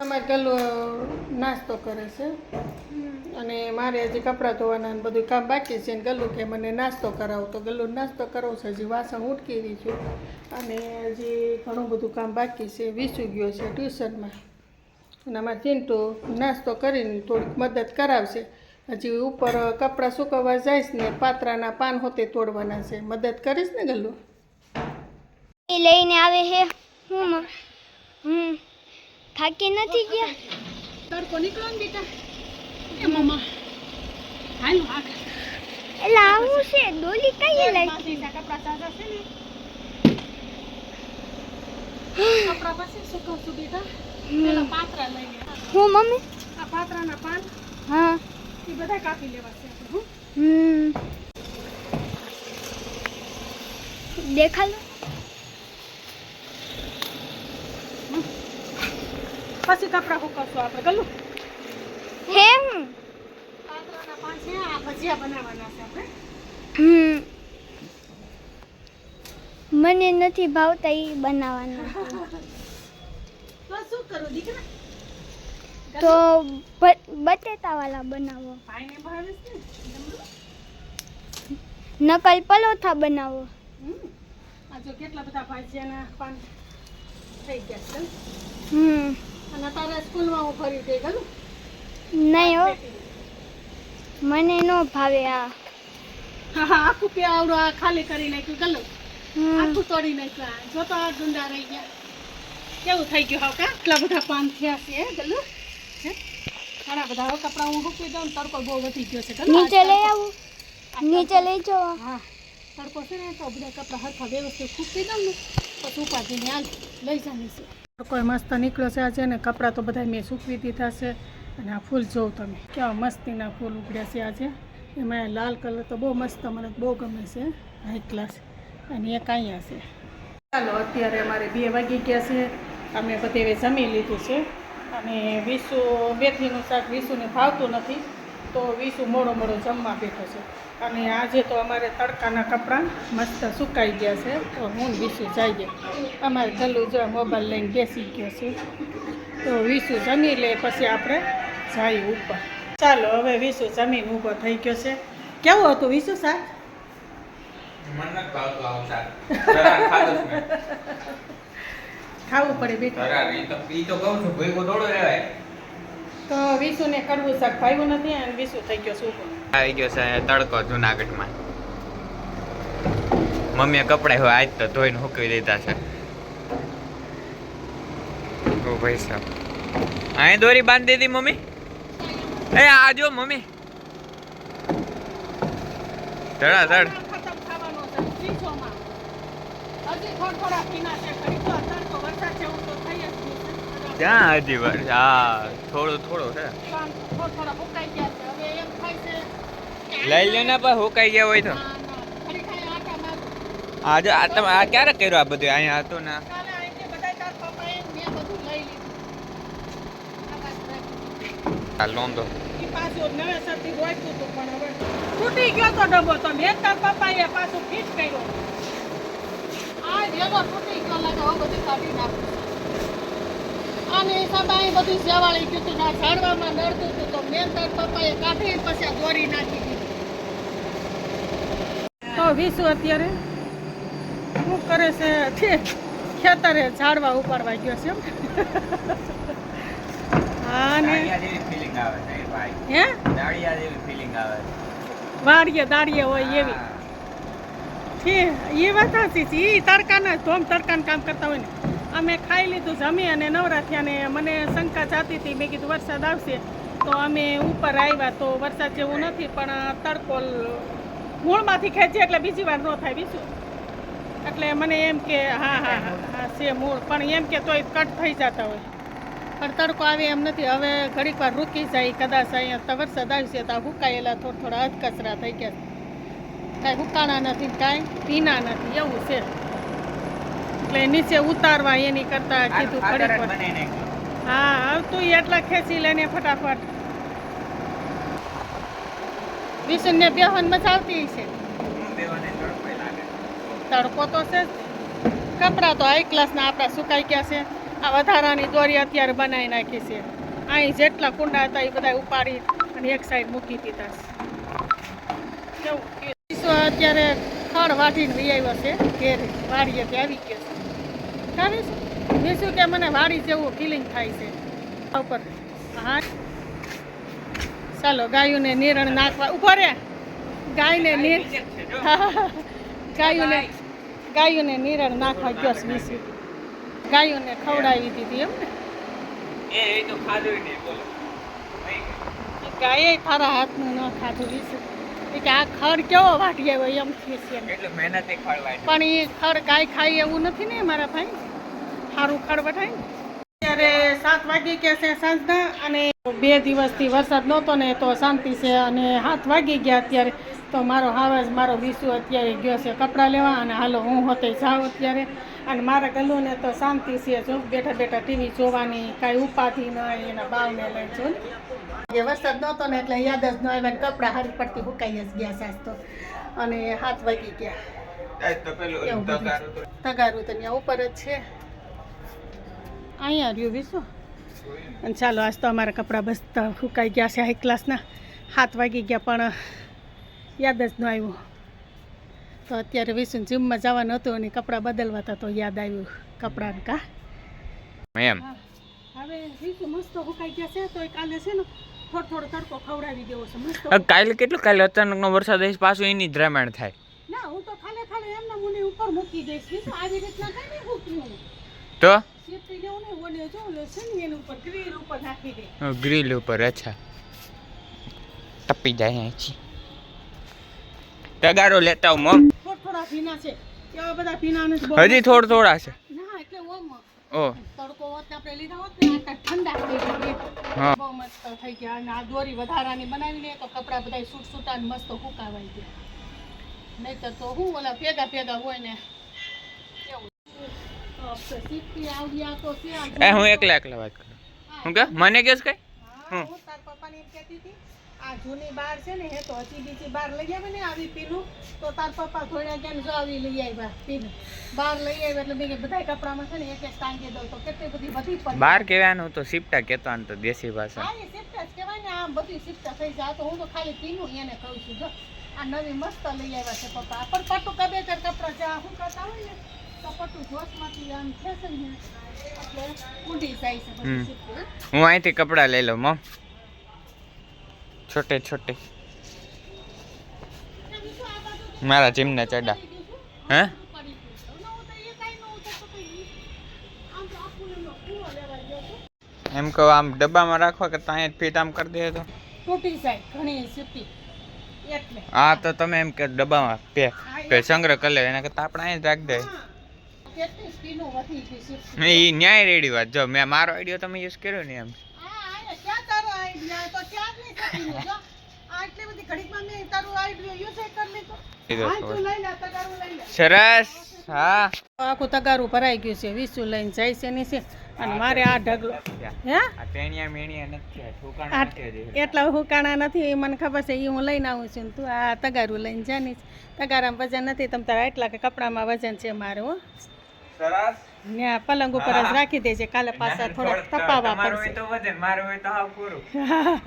અમારે ગલ્લો નાસ્તો કરે છે. અને મારે હજી કપડાં ધોવાના બધું કામ બાકી છે ગલ્લું કે મને નાસ્તો કરાવો. તો ગલ્લું નાસ્તો કરવો છે. હજી વાસણ ઉટકી રહી છું. અને હજી ઘણું બધું કામ બાકી છે. વીસું ગયો છે ટ્યુશનમાં. અને અમારે ચિંટુ નાસ્તો કરીને થોડીક મદદ કરાવશે. હજી ઉપર કપડાં સુકવવા જઈશ ને પાત્રાના પાન હોતે તોડવાના છે. મદદ કરીશ ને ગલ્લું? લઈને આવે છે હું હમ થાકી નથી ગયા? તડકો નીકળો ને બેટા. એ મમ્મા હાલ હાલ એટલે આવું છે? ડોલી કઈ લાગી કપડાં તાજા છે ને. કપડાં પછી સુકવશું બેટા. પેલા પાત્રા લઈ લે. હું મમ્મી? આ પાત્રાના પાન. હા. એ બધા કાપી લેવા છે આપણે, હો. હમ. દેખાડો પછી કપડાં સુકવશું આપણે ગલું? હેમ. પાત્રાના છે આ ભજીયા બનાવવાના છે આપણે. હમ. મને નથી ભાવતા એ બનાવવાના. તો શું કરું દીકરા? તો બટેટા બટેટાવાળા બનાવો. ભાઈને નકલ પલોઠા બનાવો. આ જો કેટલા બધા ભાજીયાના પાન થઈ ગયા છે. હમ. અને તારે સ્કૂલમાં હું ફરી ગઈ ગલું નહીં હો. મને નો ભાવે આ. હા આખું આખું આવડો આ ખાલી કરી નાખ્યું ગલું આખું તોડી નાખ્યું આ. જો તો આ ગુંડા રહી ગયા. કેવું થઈ ગયું હવે આટલા બધા પાન થયા છે ગલું હે? ઘણા બધા હવે કપડાં હું મૂકી દઉં તડકો બહુ વધી ગયો છે નીચે લઈ આવું. નીચે લઈ જાઓ. હા તડકો છે ને તો બધા કપડાં હરખા વ્યવસ્થિત ફૂંકી દઉં ને. પછી ઉપાડીને હાલ લઈ જવાની છે. તડકો મસ્ત નીકળ્યો છે આજે ને કપડાં તો બધા મેં સૂકવી દીધા છે અને આ ફૂલ જોઉં તમે. કેવા મસ્તીના ફૂલ ઉગડ્યા છે આજે. એમાં લાલ કલર તો બહુ મસ્ત, મને બહુ ગમે છે. High class. અને એક અહીંયા છે. ચાલો, અત્યારે અમારે બે વાગી ગયા છે. અમે બધે જમી લીધું છે. અને વીસુ, મેથીનું શાક વીસુને ભાવતું નથી. તો વીસુ મોડો મોડો જમવા બેઠો છે. અને આજે તો અમારે તડકાના કપડાં મસ્ત સુકાઈ ગયા છે તો હું વીસુ જઈએ. અમારે ગલું જો મોબાઈલ લઈને બેસી ગયો છે. તો વિશુ જમી લે પછી આપણે જઈએ ઉપર. ચાલો હવે વિશુ જમીન ઊભો થઈ ગયો છે. કેવું હતું વિશુ શાક. ખાવું પડે બેટા. તો વિશુને કડવું શાક ભાવ્યું નથી અને વિશુ થઈ ગયો સૂકો આવી ગયો છે તડકો જુનાગઢમાં. મમ્મીએ કપડા હોય આજ તો ધોઈને સૂકવી દીધા છે. ઓ ભાઈ સાહેબ. અહીં દોરી બાંધી દીધી મમ્મી? એ આ જો મમ્મી. ધડા ધડ. ક્યાં હજી વર્ષ હા થોડું થોડું છે પાન થોડા થોડા ફૂંકાઈ ગયા છે હવે એમ થાય છે કે લઈ લ્યો ને પણ હુકાઈ ગયા હોય તો. આજે આ તમે આ ક્યારે કર્યું આ બધું? અહીંયા હતું ને. કાલે અહીંથી બધાય તાર પપ્પાએ ને મેં બધું લઈ લીધું. આ બાજુ રાખ્યું. આ લોંદો ઈ પાછું નવેસરથી રોક્યું હતું પણ હવે તૂટી ગયો તો ડબ્બો. તો મેં તાર પપ્પાએ પાછું ફીટ કર્યો. આ વેલો તૂટી ગયો લાગે હવે બધું કાઢી નાખ્યું આને હિસાબે અહીં બધું સેવાળી ગયું હતું ને ઝાડવામાં નડતું હતું તો મેં તાર પપ્પાએ કાઢી પછી દોરી નાખી તો અત્યારે. શું કરે છે? ખેતરે ઝાડવા ઉપાડવા ગયો છે હા ને. હે? વાડીએ દાડીએ હોય એવી. એ વાત સાચી છે. એ તડકાના ધોમ તડકાને કામ કરતા હોય ને. અમે ખાઈ લીધું જમી અને નવરા થયા ને મને શંકા જાતી હતી. મેં કીધું વરસાદ આવશે. તો અમે ઉપર આવ્યા તો વરસાદ જેવું નથી પણ તડકો મૂળમાંથી ખેંચીએ એટલે બીજી વાર ન થાય બીજું. એટલે મને એમ કે હા હા હા છે મૂળ. પણ એમ કે તોય કટ થઈ જતા હોય. પણ તડકો આવે એમ નથી. હવે ઘડીક વાર રૂકી જાય કદાચ અહીંયા તો વરસાદ આવશે તો હુકાયેલા થોડા થોડા અધકચરા થઈ ગયા. કાંઈ હુકાણા નથી કાંઈ ભીના નથી એવું છે. એટલે નીચે ઉતારવા એની કરતાં કીધું ઘડીક હા આવતું એટલા ખેંચી લઈને ફટાફટ. વિશુને બેહન મજા આવતી છે તડકો તો છે. કપડાં તો હાઈ ક્લાસના આપણા સુકાઈ ગયા છે. આ વધારાની દોરી અત્યારે બનાવી નાખી છે. અહીં જેટલા કુંડા હતા એ બધા ઉપાડી અને એક સાઈડ મૂકી દીધા છે. વિશ્વ અત્યારે ખડ વાટીને વી આવ્યો છે. ઘેર વાડીએ આવી ગયો છે. છે? કે મને વાડી જેવું ફિલિંગ થાય છે. ઉપર. હા. ચાલો ગાયોને નિરણ નાખવા. ઊભો રે. ગાયને નીર ગાયોને ગાયોને નિરણ નાખવા ગયો છે વિશ્વ ગાયોને ખવડાવી દીધી એમ ને. એ એ તો ખાધું નહીં બોલો. ગાયે તારા હાથનું ન ખાધું વિશે કે આ ખડ કેવો વાટી આવ્યો એમ છે એમ. એટલું મહેનતે ખળવાય પણ એ ખડ ગાય ખાય એવું નથી ને મારા ભાઈ? સારું ખડ વટાય ને. અત્યારે સાત વાગી ગયા છે સાંજના અને બે દિવસથી વરસાદ નહોતો ને તો શાંતિ છે અને સાત વાગી ગયા અત્યારે. તો મારો હાવજ મારો વિસુ અત્યારે ગયો છે કપડાં લેવા અને હાલો હું હોતે જાઉં અત્યારે. અને મારા ગલુને તો શાંતિ છે જો બેઠા બેઠા ટીવી જોવાની કાંઈ ઉપાધિ નહીં એના બાવને લઈ જો ને. જે વરસાદ નહોતો ને એટલે યાદ જ ન આવ્યા ને કપડાં હારી પડતી હુકાઈ જ ગયા સાસ તો. અને હાથ વાગી ગયા. તગારું તો ત્યાં ઉપર જ છે. અહીંયા રહ્યું વિશ્વ અને ચાલો આજ તો અમારા કપડાં બસ તો ફૂંકાઈ ગયા છે હાઈ ક્લાસના હાથ વાગી ગયા પણ યાદ જ ન આવ્યું. તો અત્યારે વિશ્વ જીમમાં જવાનું હતું અને કપડાં બદલવા હતા તો યાદ આવ્યું કપડાને કા. એમ. હવે મસ્ત સુકાઈ ગયા છે તો કાલે છે ને થોડો થોડો તડકો ખવડાવી દેવો છે મસ્ત કાલે કેટલું? કાલે અચાનકનો વરસાદ આવી પાછું એની જ રામાયણ થાય. ના હું તો ખાલે ખાલે એમના મુને ઉપર મૂકી દઈશ આવી રીતના કઈ નહીં તો? ગ્રીલ ઉપર, અચ્છા. ટપી જાય અહીંથી. તગારો લેતા આવું, મમ. થોડા ભીના છે કેવા બધા ભીના નથી હજી થોડા થોડા છે. ઓ. તડકો હોત આપણે લીધા હોત ઠંડા મસ્ત થઈ ગયા અને આ દોરી વધારાની બનાવી લે તો કપડા બધા સૂટ સૂટા મસ્ત હુકાવાઈ ગયા નહીતર તો હું. ઓલા ભેગા ભેગા હોય ને એ હું એકલા એકલા વાત કરું. હું કે? મને કેસ કઈ? હું તાર પપ્પાને એમ કહેતી હતી આ જૂની બાર છે ને હે તો હજી બીજી બાર લઈ આવે ને આવી પીનું તો તાર પપ્પા થોડા કેમ જો આવી લઈ આવ્યા પીનું? બાર લઈ આવ્યા એટલે મેં બધા કપડામાં છે ને એક એક ટાંકી દઉં તો કેટલી બધી બધી પડી. બાર કહેવાનું તો સિપટા કહેતો આમ તો દેશી ભાષા. હા શિફ્ટ જ કહેવાય ને આમ બધી શિફ્ટ થઈ જાય. તો હું તો ખાલી પીનું એને કહું છું જો. આ નવી મસ્ત લઈ આવ્યા છે પપ્પા. પણ પટુ કબે કર કપડા જ્યાં હું કરતા હોય ને? હો. અહીંથી કપડાં લઈ લઉં મમ છોટે છોટે. મારા જીમના ચડા. હે? એમ કહો આમ ડબ્બામાં રાખવા કે અહીંયા ફીટ આમ કરી દે તો તૂટી જાય ઘણી સૂતી એટલે. હા તો તમે એમ કે ડબ્બામાં પે પે સંગ્રહ કરી લે એના કરતા આપણે અહીં જ રાખી દે. એ ન્યાય રેડી વાત. જો મેં મારો આઈડિયો તમે યુઝ કર્યો ને એમ. સરસ હા. આખું તગારું ભરાઈ ગયું છે વિસુ લઈને જાય છે ની છે અને મારે આ ઢગલો હે? ટેણિયા મેણિયા નથી ઠોકાણા નથી એટલા હુકાણા નથી મને ખબર છે એ હું લઈને આવું છું તું આ તગારું લઈને જાની તગારામાં વજન નથી તમ તારા એટલા કે કપડામાં વજન છે મારું હો. સરસ? ને પલંગ ઉપર જ રાખી દેજે કાલે પાછા થોડાક તપાવવા પડશે હોય તો વજન મારું હોય તો હાવ પૂરું.